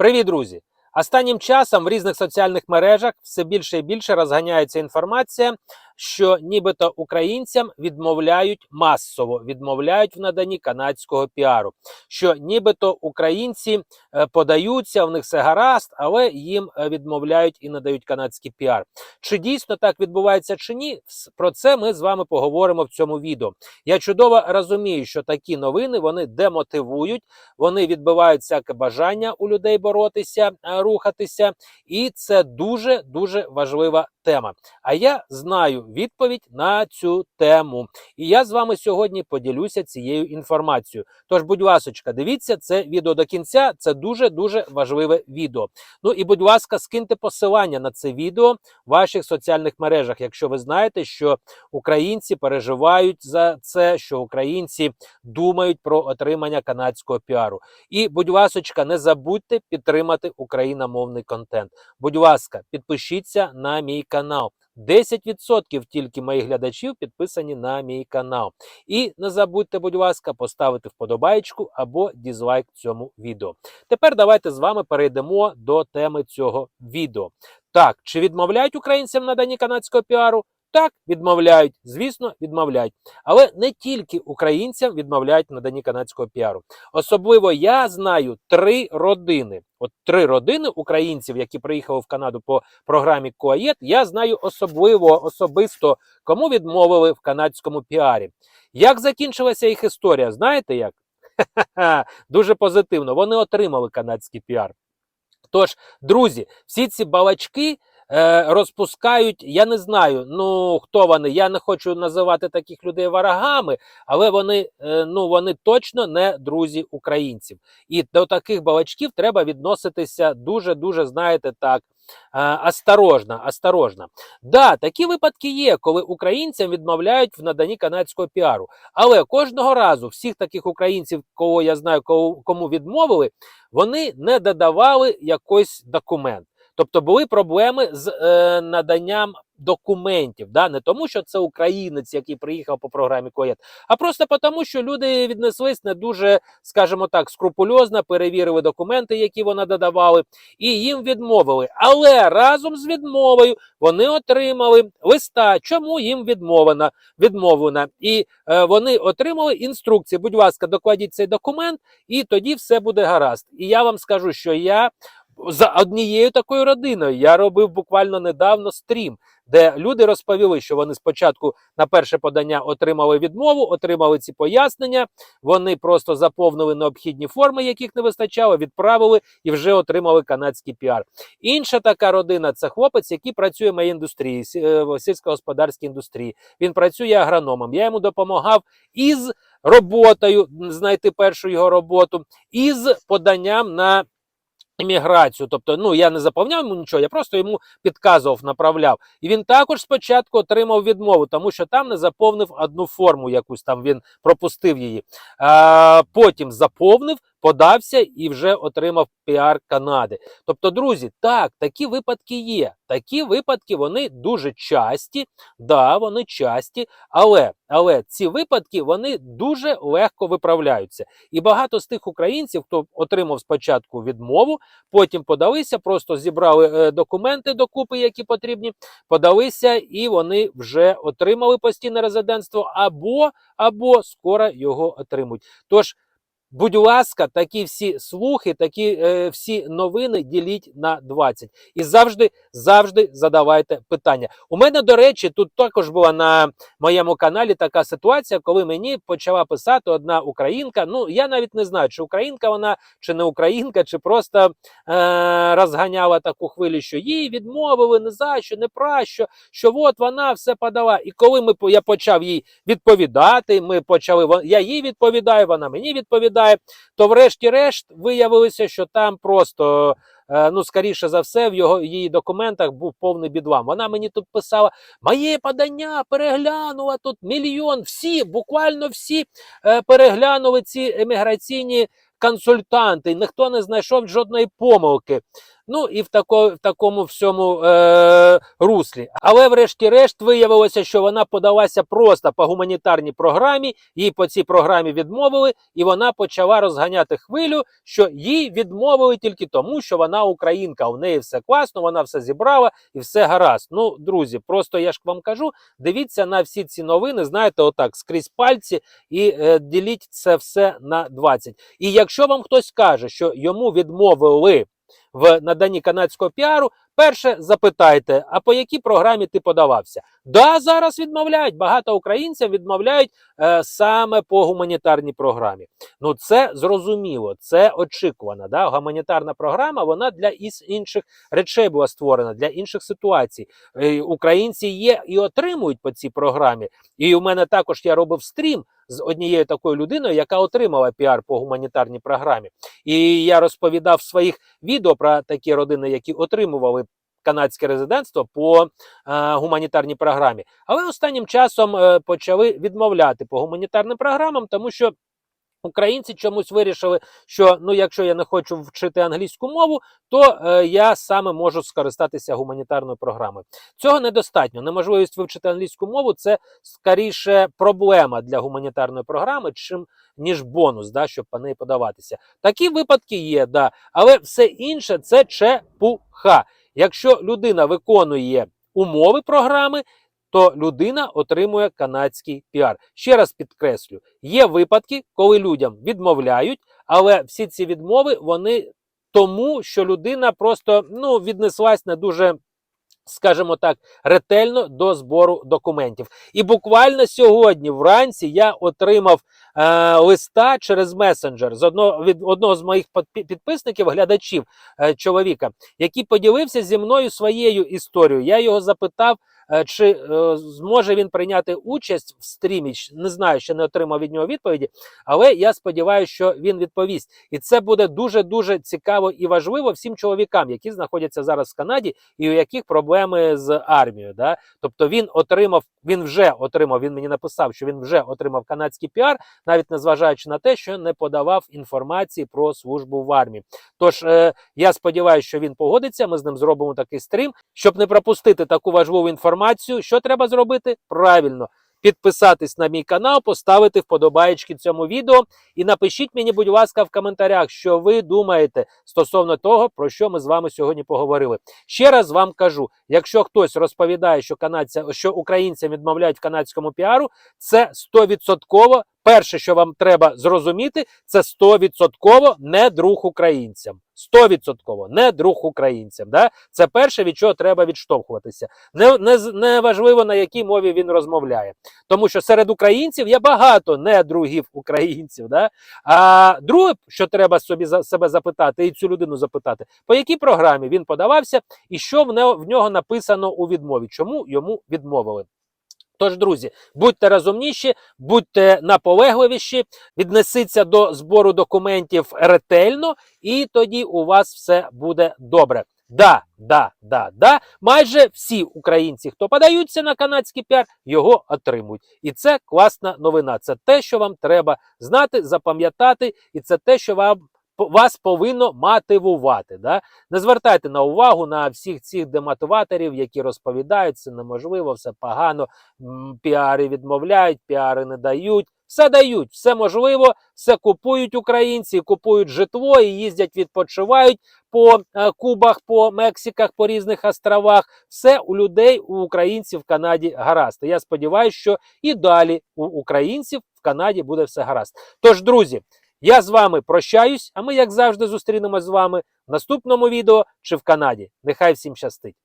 Привіт, друзі! Останнім часом в різних соціальних мережах все більше і більше розганяється інформація, що нібито українцям відмовляють масово відмовляють в наданні канадського піару. Що нібито українці е, подаються, в них все гаразд, але їм е, відмовляють і надають канадський піар. Чи дійсно так відбувається чи ні? Про це ми з вами поговоримо в цьому відео. Я чудово розумію, що такі новини вони демотивують, вони відбивають всяке бажання у людей боротися, е, рухатися, і це дуже дуже важлива тема. А я знаю відповідь на цю тему. І я з вами сьогодні поділюся цією інформацією. Тож, будь ласочка, дивіться це відео до кінця. Це дуже дуже важливе відео. Ну і будь ласка, скиньте посилання на це відео в ваших соціальних мережах, якщо ви знаєте, що українці переживають за це, що українці думають про отримання канадського піару. І, будь ласочка, не забудьте підтримати україномовний контент. Будь ласка, підпишіться на мій канал. 10% тільки моїх глядачів підписані на мій канал. І не забудьте, будь ласка, поставити вподобайку або дізлайк цьому відео. Тепер давайте з вами перейдемо до теми цього відео. Так, чи відмовляють українцям надані канадського піару? Так, відмовляють, звісно, відмовляють. Але не тільки українцям відмовляють в наданні канадського піару. Особливо я знаю три родини. От три родини українців, які приїхали в Канаду по програмі КОАЄТ, я знаю особливо особисто, кому відмовили в канадському піарі. Як закінчилася їх історія? Знаєте як? Дуже позитивно. Вони отримали канадський піар. Тож, друзі, всі ці балачки розпускають. Я не знаю, ну хто вони. Я не хочу називати таких людей ворогами, але вони, е, ну, вони точно не друзі українців. І до таких балачків треба відноситися дуже, дуже, знаєте, так. е, Осторожно, осторожно. Да, такі випадки є, коли українцям відмовляють в наданні канадського піару. Але кожного разу всіх таких українців, кого я знаю, кому відмовили, вони не додавали якийсь документ. Тобто були проблеми з е, наданням документів, да? не тому, що це українець, який приїхав по програмі КОЄТ, а просто тому, що люди віднеслись не дуже, скажімо так, скрупульозно, перевірили документи, які вони додавали, і їм відмовили. Але разом з відмовою вони отримали листа, чому їм відмовлено, відмовлено. І е, вони отримали інструкції. Будь ласка, докладіть цей документ, і тоді все буде гаразд. І я вам скажу, що я за однією такою родиною я робив буквально недавно стрім, де люди розповіли, що вони спочатку на перше подання отримали відмову, отримали ці пояснення. Вони просто заповнили необхідні форми, яких не вистачало, відправили і вже отримали канадський піар. Інша така родина це хлопець, який працює в моїй індустрії, е, в сільськогосподарській індустрії. Він працює агрономом. Я йому допомагав із роботою знайти першу його роботу, із поданням на імміграцію. Тобто, ну я не заповняв йому нічого, я просто йому підказував, направляв. І він також спочатку отримав відмову, тому що там не заповнив одну форму, якусь там він пропустив її. А, потім заповнив, подався і вже отримав піар Канади. Тобто, друзі, так, такі випадки є. Такі випадки вони дуже часті, да, вони часті, але, але ці випадки вони дуже легко виправляються. І багато з тих українців, хто отримав спочатку відмову, потім подалися, просто зібрали е, документи докупи, які потрібні, подалися, і вони вже отримали постійне резидентство, або, або скоро його отримують. Тож, будь ласка, такі всі слухи, такі е, всі новини діліть на 20. І завжди, завжди задавайте питання. У мене, до речі, тут також була на моєму каналі така ситуація, коли мені почала писати одна українка. Ну, я навіть не знаю, чи українка вона, чи не українка, чи просто е, розганяла таку хвилю, що їй відмовили не за що, не про що, що от вона все подала. І коли ми я почав їй відповідати, ми почали я їй відповідаю, вона мені відповідає. То, врешті-решт, виявилося, що там просто. е, Ну, скоріше за все, в його її документах був повний бідлам. Вона мені тут писала: моє подання переглянула тут мільйон. Всі, буквально всі е, переглянули ці еміграційні консультанти. Ніхто не знайшов жодної помилки. Ну і в, тако, в такому всьому е, руслі. Але, врешті-решт, виявилося, що вона подалася просто по гуманітарній програмі. Їй по цій програмі відмовили, і вона почала розганяти хвилю, що їй відмовили тільки тому, що вона українка. У неї все класно, вона все зібрала і все гаразд. Ну, друзі, просто я ж вам кажу, дивіться на всі ці новини, знаєте, отак скрізь пальці і е, діліть це все на 20. І якщо вам хтось каже, що йому відмовили в наданні канадського піару, перше запитайте, а по якій програмі ти подавався? Да, зараз відмовляють. Багато українців відмовляють е, саме по гуманітарній програмі. Ну це зрозуміло, це очікувано. Да? Гуманітарна програма вона для інших речей була створена, для інших ситуацій. Е, Українці є і отримують по цій програмі. І у мене також я робив стрім з однією такою людиною, яка отримала піар по гуманітарній програмі. І я розповідав в своїх відео про такі родини, які отримували. Канадське резидентство по е, гуманітарній програмі, але останнім часом е, почали відмовляти по гуманітарним програмам, тому що українці чомусь вирішили, що ну, якщо я не хочу вчити англійську мову, то е, я саме можу скористатися гуманітарною програмою. Цього недостатньо. Неможливість вивчити англійську мову це скоріше проблема для гуманітарної програми, чим ніж бонус, да, щоб по неї подаватися. Такі випадки є, да, але все інше це чепуха. Якщо людина виконує умови програми, то людина отримує канадський піар. Ще раз підкреслю: є випадки, коли людям відмовляють, але всі ці відмови вони тому, що людина просто ну, віднеслась не дуже. Скажімо так, ретельно до збору документів. І буквально сьогодні, вранці, я отримав е, листа через месенджер з одного від одного з моїх підписників, глядачів е, чоловіка, який поділився зі мною своєю історією. Я його запитав, чи е, зможе він прийняти участь в стрімі. Не знаю, ще не отримав від нього відповіді, але я сподіваюся, що він відповість. І це буде дуже дуже цікаво і важливо всім чоловікам, які знаходяться зараз в Канаді, і у яких проблеми з армією. Да? Тобто він отримав, він вже отримав. Він мені написав, що він вже отримав канадський піар, навіть незважаючи на те, що не подавав інформації про службу в армії. Тож е, я сподіваюся, що він погодиться. Ми з ним зробимо такий стрім, щоб не пропустити таку важливу інформацію. Що треба зробити? Правильно. Підписатись на мій канал, поставити вподобаєчки цьому відео і напишіть мені, будь ласка, в коментарях, що ви думаєте стосовно того, про що ми з вами сьогодні поговорили. Ще раз вам кажу: якщо хтось розповідає, що канадця, що українцям відмовляють в канадському піару, це 100% перше, що вам треба зрозуміти, це 100% не друг українцям. 100% не друг українцям. Да? Це перше, від чого треба відштовхуватися. Не, не, не важливо, на якій мові він розмовляє. Тому що серед українців є багато недругів українців. Да? А друге, що треба собі себе запитати, і цю людину запитати, по якій програмі він подавався, і що в нього написано у відмові, чому йому відмовили. Тож, друзі, будьте розумніші, будьте наполегливіші, віднесіться до збору документів ретельно, і тоді у вас все буде добре. Да, да, да, да. Майже всі українці, хто подаються на канадський піар, його отримують. І це класна новина. Це те, що вам треба знати, запам'ятати, і це те, що вам вас повинно мотивувати. Да? Не звертайте на увагу на всіх цих демотиваторів, які розповідають, це неможливо, все погано, піари відмовляють, піари не дають. Все дають, все можливо, все купують українці, купують житло і їздять, відпочивають по е, Кубах, по Мексиках, по різних островах. Все у людей, у українців в Канаді гаразд. Я сподіваюся, що і далі у українців в Канаді буде все гаразд. Тож, друзі, я з вами прощаюсь, а ми, як завжди, зустрінемось з вами в наступному відео чи в Канаді. Нехай всім щастить!